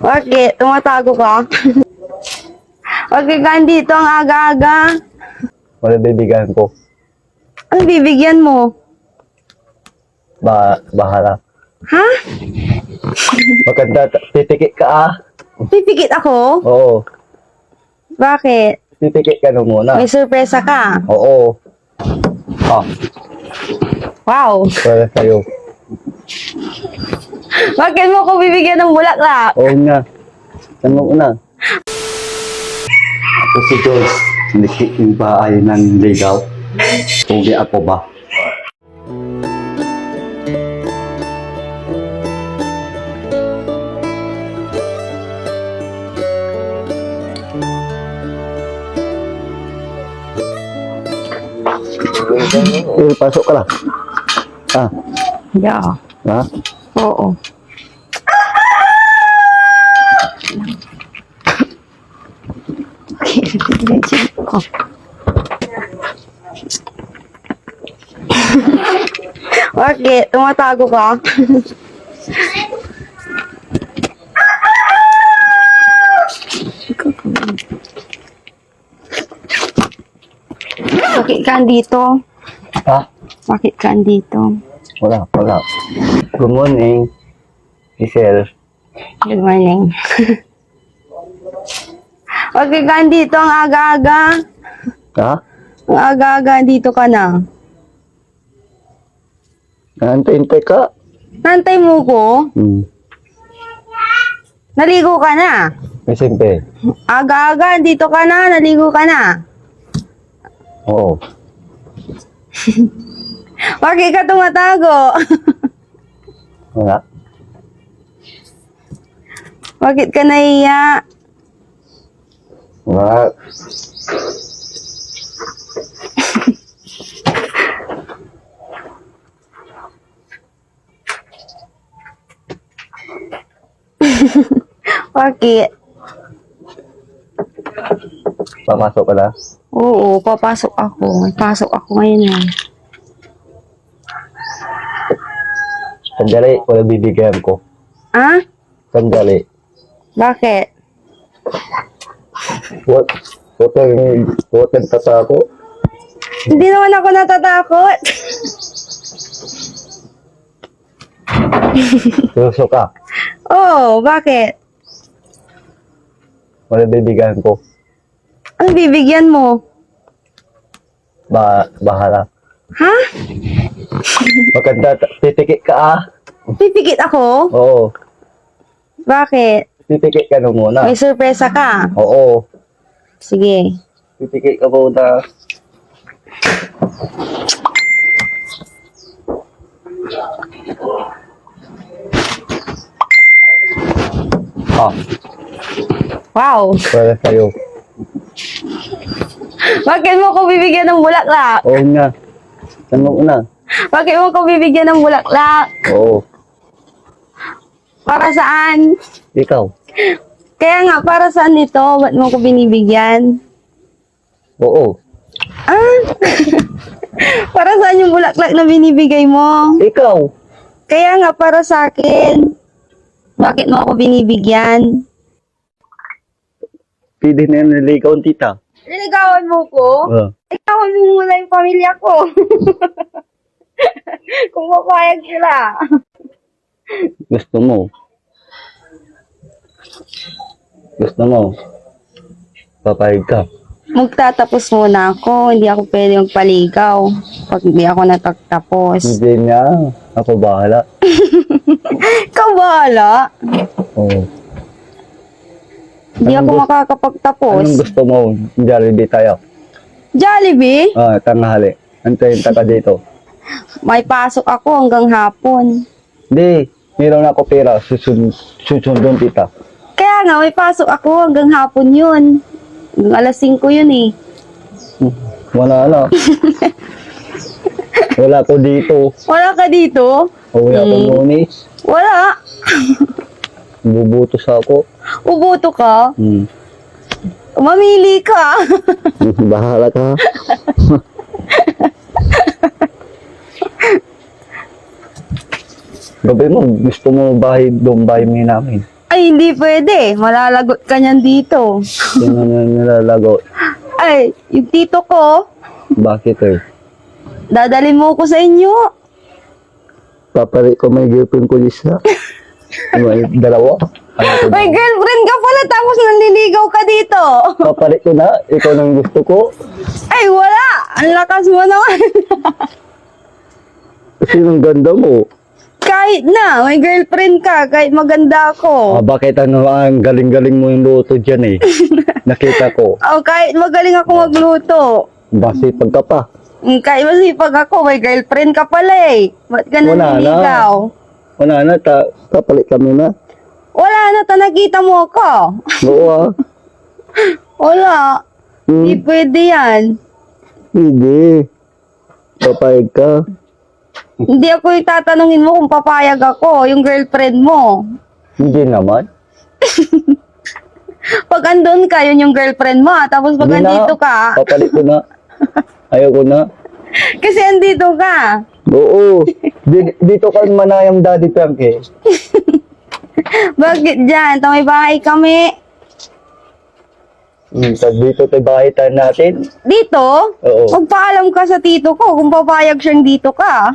Bakit? Tumatago ka? Bakit ka dito ang aga-aga? Wala bibigyan ko. Ano bibigyan mo? Ba bahala. Ha? Maganda, titikit ka ah. Pipikit ako? Oo. Bakit? Titikit ka na muna. May sorpresa ka? Oo. Ah, Wow! para sa'yo. Bakit mo ko bibigyan ng bulaklak? Oo nga. Saan mo una? Ako si Joyce. Nikik yung bahay ng ligaw. Pugi ako ba? Eh, pasok ka lang. Ah, Yeah. Ha? Oo. Bakit? Tumatago ka? Bakit ka andito? Ha? Bakit ka andito? Wala, wala. Good morning. Giselle. Good morning. Bakit ka andito ang aga-aga? Ha? Ang aga-aga dito ka na. Nantay-intay ka? Nantay mo ko? Hmm. Naligo ka na. Eh, siyempre. Aga-aga dito ka na, naligo ka na. Oo. Bakit ka tumatago? Wala. Bakit ka nahiya? Wala. Bakit? Pamasok ka na? Oo, papasok ako. May pasok ako ngayon eh. Sandali, wala bibigyan ko. Ah? Sandali. Bakit? What? What ang, what ang tata ko? Hindi naman ako natatakot. Seryoso ka? Oo, bakit? Wala bibigyan ko. Ano bibigyan mo? Ba bahala. Ha? Maganda, titikit ka ah. Pipikit ako? Oo. Bakit? Titikit ka na muna. May sorpresa ka? Oo. Sige. Titikit ka muna. Ah, Wow! para sa'yo. Bakit mo ko bibigyan ng bulaklak? Oo nga. Saan mo una? Bakit mo ko bibigyan ng bulaklak? Oo. Para saan? Ikaw. Kaya nga, para saan ito? Ba't mo ko binibigyan? Oo. Ah! para saan yung bulaklak na binibigay mo? Ikaw. Kaya nga, para sa akin. Bakit mo ako binibigyan? Pwede na yan naligaw tita. Niligawan mo ko? Oo. Ikawan mo muna yung pamilya ko. Kung papayag sila. Gusto mo. Gusto mo. Papayag ka. Magtatapos muna ako. Hindi ako pwede magpaligaw. Pag hindi ako natagtapos. Hindi niya. Ako bahala. Ikaw bahala. Oo. Hindi Anong ako gusto- makakapagtapos. Anong gusto mo? Jollibee tayo. Jollibee? Ah, tanghali. Antayin ta ka dito. May pasok ako hanggang hapon. Hindi. Meron ako pera. Susun susundon kita. Kaya nga, may pasok ako hanggang hapon yun. Hanggang alas 5 yun eh. Hmm, Wala na. Wala ko dito. Wala ka dito? Wala ko Hmm. lunis. Wala. Bubutos ako. Ubuto ka? Hmm. Mamili ka. Bahala ka. Gabi mo, gusto mo bahay doon, bahay mo namin. Ay, hindi pwede. Malalagot ka niyan dito. Sino na nilalago? Ay, yung tito ko, Bakit eh? dadalhin mo ko sa inyo. Papari ko may girlfriend ko isa. May dalawa. Ano ko May girlfriend ka pala tapos nanliligaw ka dito. Papari ko na. Ikaw nang gusto ko. Ay, wala. Ang lakas mo naman. Ang ganda mo. kahit na, may girlfriend ka, kahit maganda Ah, ako. bakit ano ang galing-galing mo yung luto dyan eh. Nakita ko. Oh, kahit magaling ako magluto. Basi pagka pa. Mm, Kahit masipag ako, may girlfriend ka pala eh. Ba't ka Wala na. Wala na, ta kapalit kami na. Wala na, ta nakita mo ako. Oo ah. Wala. Hindi Hmm, pwede yan. hindi. Papayag ka. Hindi ako yung tatanungin mo kung papayag ako, yung girlfriend mo. Hindi naman. Pag andun ka, yun yung girlfriend mo. Tapos pag Hindi na. andito ka, Papalit ko na. Ayaw ko na. kasi andito ka. Oo. Di- dito ka manayang daddy Frank eh. Bakit dyan? Tamay bahay kami. Hmm, sa dito tayo tayo natin. Dito? Oo. Magpaalam ka sa tito ko kung papayag siyang dito ka.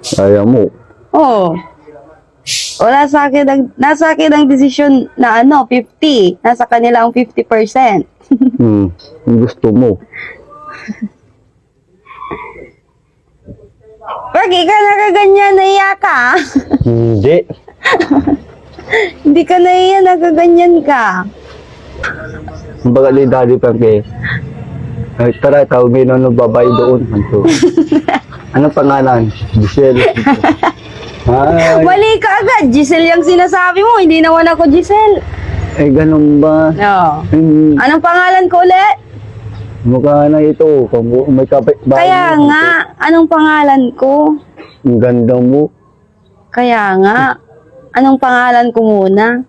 Ayaw mo. Oo. Wala sa akin ang, nasa akin ang desisyon na ano, 50. Nasa kanila ang 50%. Hmm. Gusto mo. Pag ikaw nakaganyan, naiya ka. Hindi. Hindi ka naiya, nakaganyan ka. Kumbaga ni daddy Frank eh. Ay, tara, tawag mo nung babae doon. Ano? Anong pangalan? Giselle. Ay, Mali ka agad. Giselle yung sinasabi mo. Hindi naman ako Giselle. eh, ganun ba? Oo. Hmm, Anong pangalan ko ulit? mukha na ito. May kapit bahay Kaya nga, anong pangalan ko? Ang ganda mo. Kaya nga, anong pangalan ko muna?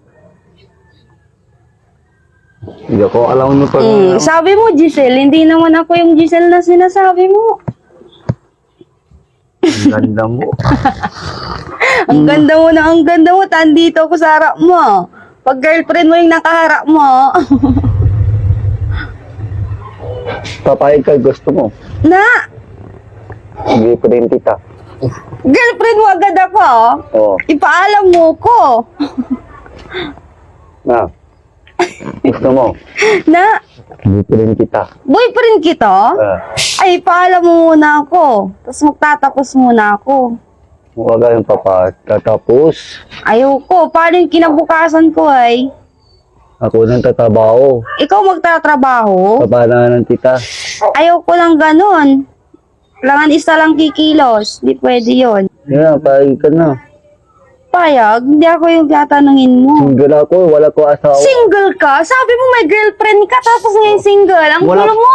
Hindi ko alam mo pa. Mm, sabi mo Giselle, hindi naman ako yung Giselle na sinasabi mo. Ang ganda mo. Ang ganda mo na, ang ganda mo, tandito ako sa harap mo. Pag girlfriend mo yung nakaharap mo, Papayag ka gusto mo. na, pa rin kita. Girlfriend mo agad ako. Oo. Ipaalam mo ko. Na. Gusto mo. Na, Hindi pa rin kita. boyfriend kita? Ah. Ay, paalam mo muna ako. Tapos magtatapos muna ako. Huwag kayong papatapos. Ayoko. Paano yung kinabukasan ko ay? Ako nang tatrabaho. Ikaw magtatrabaho? Kapananan kita. Ayoko lang ganun. Kailangan isa lang kikilos. Di pwede yon. Yan, payag ka na. Payag, hindi ako yung tatanungin mo. Single ako, wala ko asawa. Single ka? Sabi mo may girlfriend ka tapos ngayon single. Ang Wala- gulo mo.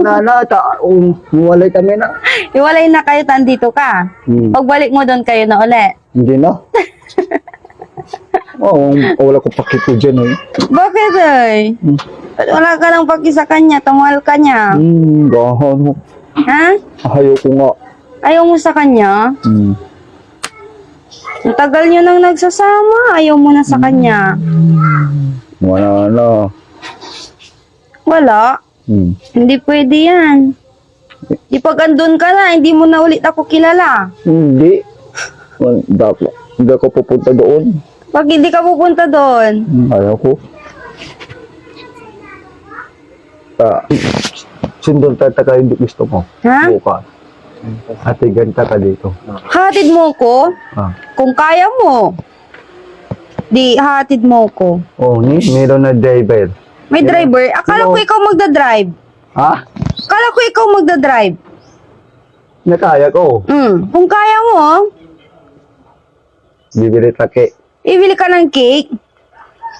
Wala na, ta um, walay kami na. Iwalay na kayo, tandito ka. Hmm. Pagbalik mo doon kayo na ulit. Hindi na. Oo, oh, wala ko pakito dyan eh. Bakit ay? Hmm. Wala ka lang paki sa kanya, tamal ka niya. Hmm, gahan mo. Ha? Ayaw ko nga. Ayaw mo sa kanya? Hmm. Ang tagal niyo nang nagsasama, ayaw mo na sa kanya. Wala na. Wala. Hmm. Hindi pwede yan. Di pag andun ka na, hindi mo na ulit ako kilala. Hindi. Wal- Dapat. Hindi ako pupunta doon. Pag hindi ka pupunta doon, Hmm, Ayaw ko. Ta, sindol tataka hindi gusto mo. ha? Buka. Atigan ka ka dito. Hatid mo ko? Ah. Kung kaya mo. Di, hatid mo ko. Oh, ni, meron na driver. May driver? Akala ko ikaw magdadrive. Ha? Akala ko ikaw magdadrive. Nakaya ko. Mm. Kung kaya mo, Bibili take. ibili ka ng cake.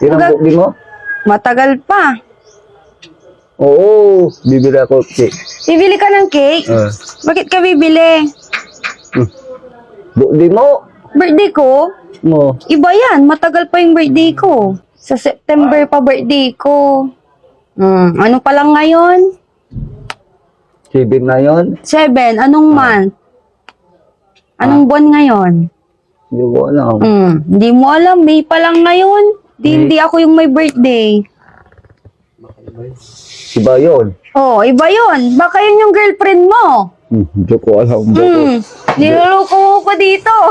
Ilang bukli mo? Matagal pa. Oo, bibili ako cake. Bibili ka ng cake? Uh, Bakit ka bibili? bukli mo? Birthday ko? Mo. Iba yan. Matagal pa yung birthday ko. Sa September pa birthday ko. Hmm. Ano pa lang ngayon? Sibin na yon. Seven. Anong month? Anong buwan ngayon? Hindi ko alam. Hmm, hindi mo alam, May pa lang ngayon. Di, hindi ako yung may birthday. Iba yun. Oh, iba yun. Baka yun yung girlfriend mo. Hmm, Hindi ko alam. Hindi ko. Hmm, niloloko ko dito.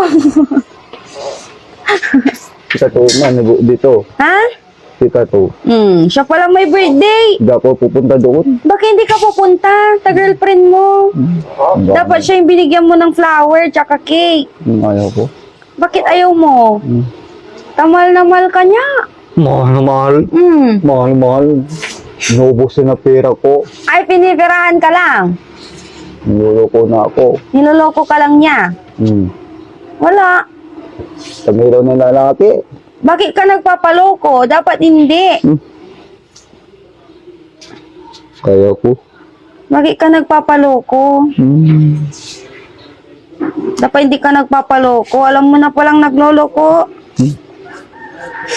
Kita to, man, dito. ha? Kita to. Hmm, siya palang may birthday. Hindi ako pupunta doon. Bakit hindi ka pupunta? Ta girlfriend mo. Ang dami. Dapat siya yung binigyan mo ng flower tsaka cake. Hmm, Ayaw ko. Bakit ayaw mo? Hmm. Tamal na mal ka niya. Mahal na mahal. Hmm. Mahal, mahal. Inubos na pera ko. Ay, pinipirahan ka lang. Niloloko na ako. Niloloko ka lang niya. Hmm. Wala. Mayroon na lalaki. Bakit ka nagpapaloko? Dapat hindi. Kaya ko. Bakit ka nagpapaloko? Hmm. Dapat hindi ka nagpapaloko. Alam mo na palang nagloloko.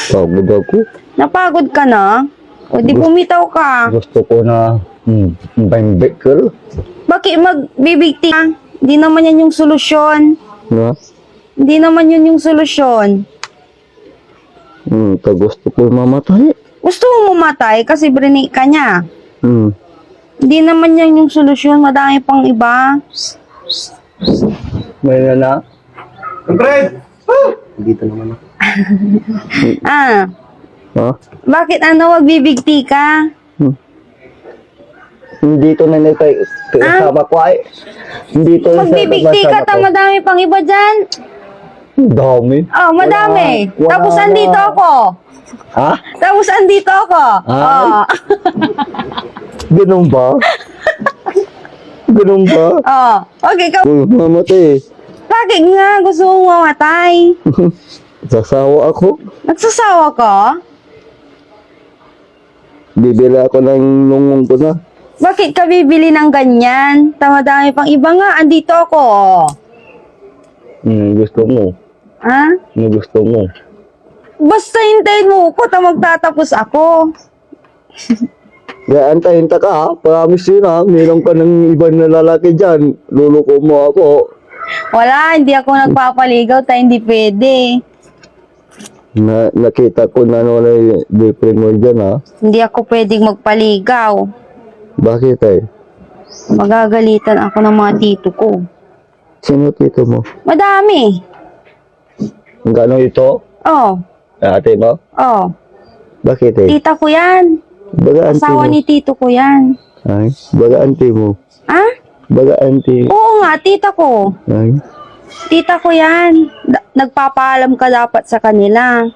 Pagod ako. Napagod ka na? O di bumitaw ka. Gusto ko na hmm, bang girl. Bakit magbibigti ka? Hindi naman yan yung solusyon. Na? Hindi naman yun yung solusyon. Hmm, ka gusto ko mamatay. Gusto mo mamatay kasi brinig ka niya. Hmm. Hindi naman yan yung solusyon. Madami pang iba. May na na. Ah, Ha? bakit ano magbibigti ka? Hindi to na nitay kasama ko ay. Hindi to na Magbibigti ka ta, madami pang iba dyan. Dami. Oh, madami. Wala- wala Tapos na. andito ako. Ha? Tapos andito ako. Ay. Oh. Ganun ba? Ganun ba? oh. Okay, ikaw. Uy, mamatay. Bakit nga gusto mong mamatay? Sasawa ako. Nagsasawa ka? Bibila ako ng lungong ko na. Bakit ka bibili ng ganyan? Tamadami pang iba nga. Andito ako. oh. Hmm, gusto mo. Ha? Ano gusto mo? Basta hintayin mo ko ta magtatapos ako. Kaya antayin ta ka. Promise yun ha. Meron ka ng ibang na lalaki dyan. Luluko mo ako. Wala, hindi ako nagpapaligaw ta hindi pwede. Na, nakita ko na wala yung boyfriend mo dyan ha. Hindi ako pwedeng magpaligaw. Bakit eh? Magagalitan ako ng mga tito ko. Sino tito mo? Madami. Gano'n ito? Oh, Ate mo? oh. Bakit eh? Tita ko yan. Baga auntie Asawa mo. ni tito ko yan. Ay, baga auntie mo. Ha? Baga auntie. Oo nga, tita ko. Ay, Tita ko yan. Da- nagpapaalam ka dapat sa kanila.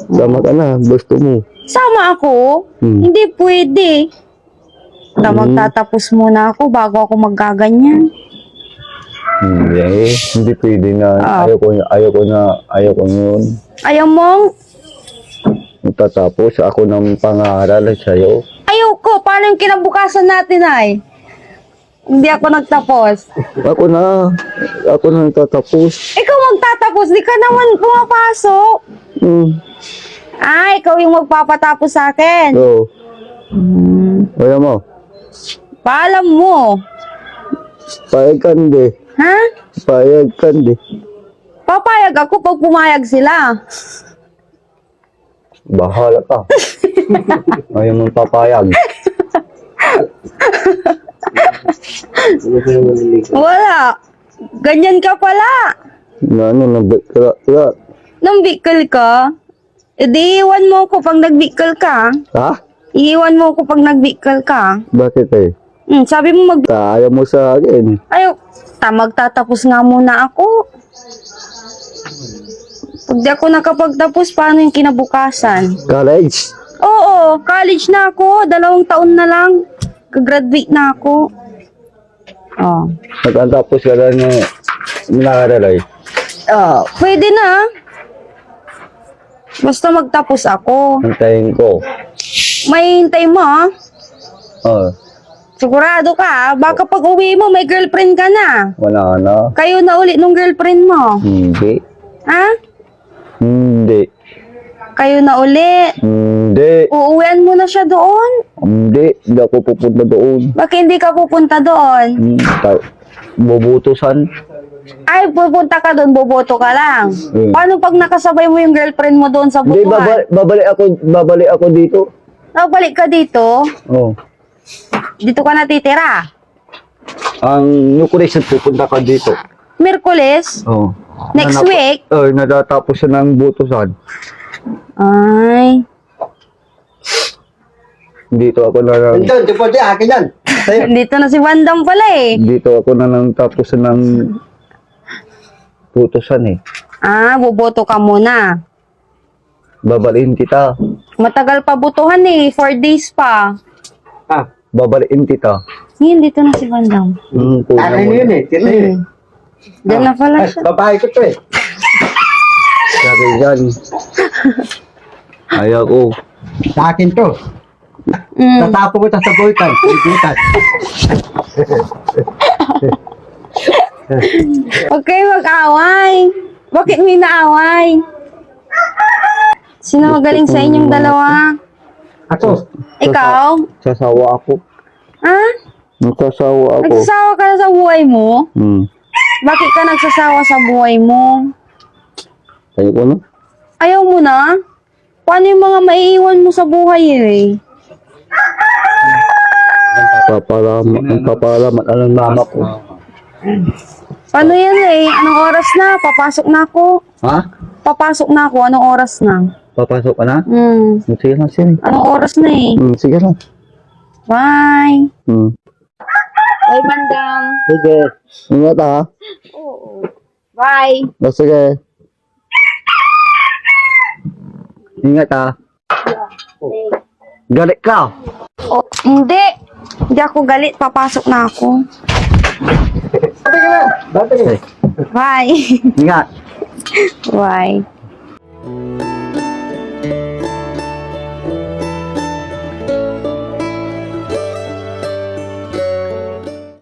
sama ka na. Gusto mo. Sama ako? Hmm. Hindi pwede. Ta Hmm. magtatapos muna ako bago ako maggaganyan. Hindi. Hindi pwede na. Ah. Ayaw ko, ayaw ko na. Ayaw ko yun. Ayaw mong? Tatapos ako ng pangaral sa'yo. Ayaw ko. Paano yung kinabukasan natin ay? Hindi ako nagtapos. Ako na. Ako na tatapos. Ikaw magtatapos. Di ka naman pumapasok. Hmm. Ah, ikaw yung magpapatapos sa akin. So, Hmm. ayaw mo. Paalam mo. Payag ka hindi. Ha? Payag ka hindi. Papayag ako pag pumayag sila. Bahala ka. ayaw mong papayag. Wala. Ganyan ka pala. Na ano, nabikla. Kaya, Nang bikkel ka, edi iwan mo ko pag nagbikkel ka. ha? Iiwan mo ko pag nagbikkel ka. Bakit eh? Hmm, sabi mo mag... Ta, ayaw mo sa akin. Ayaw, ta, magtatapos nga muna ako. Pag di ako nakapagtapos, paano yung kinabukasan? College. Oo, college na ako. Dalawang taon na lang. Kagraduate na ako. Oh. Nagkatapos ka lang ng minakaral ay. Oh, pwede na. Basta magtapos ako. Antayin ko. May hintay mo, ah. Oh, Sigurado ka, ah. baka pag uwi mo, may girlfriend ka na. wala na. Kayo na ulit nung girlfriend mo. Hindi. Ha? Hindi. Kayo na ulit. Hindi. Uuwian mo na siya doon. Hindi. Hindi ako pupunta doon. Bakit hindi ka pupunta doon? Hmm, ta- bubutusan. Ay, pupunta ka doon, boboto ka lang. Mm. Paano pag nakasabay mo yung girlfriend mo doon sa Hindi, babalik, babalik ako, babalik ako dito. Nabalik ka dito, Oh. dito ka natitira. Ang nucleation pupunta ka dito. Merkules, Oh. next Nanap- week. Oh, natatapos siya ng butusan. Ay, Dito ako na lang, Ito, di pwede, akin yan. Sa'yo. dito na si Bandam pala eh. dito ako na lang tapos ng putusan eh. Ah, boboto ka muna. Babaliin kita. Matagal pa butuhan eh, 4 days pa. Ah, Babaliin kita. Ngayon, dito na si Bandam. Hmm, kuya akin mo. yun eh. Kita yun. Hmm. Diyan na pala Ay, siya. babae ko to eh. Sabi dyan. Ayaw ko. Sa akin to. Mm. Tatapo ko ta sa bulkan. Igutan. Kayo mag-away. Bakit may naaway? Sino magaling sa inyong dalawa? Ako. Ikaw? Sasawa ako. Ha? Nagsasawa ako. Nagsasawa ka na sa buhay mo? Hmm. Bakit ka nagsasawa sa buhay mo? Ayaw ko na. Ayaw mo na? Paano yung mga maiiwan mo sa buhay eh? Papalamat. Ang papalamat. Anong mama ko? Paano yan eh? Anong oras na? Papasok na ako. Ha? Papasok na ako. Anong oras na? Papasok ka na? Hmm. Sige lang, sige. Anong oras na eh? Hmm, sige lang. Bye. Hmm. Bye, Bandam. Sige. Ingat ha. Oo. Bye. Oh, sige. Ingat ha. Galit ka. Oh, hindi. Hindi ako galit. Papasok na ako. Bye. Ingat. Bye.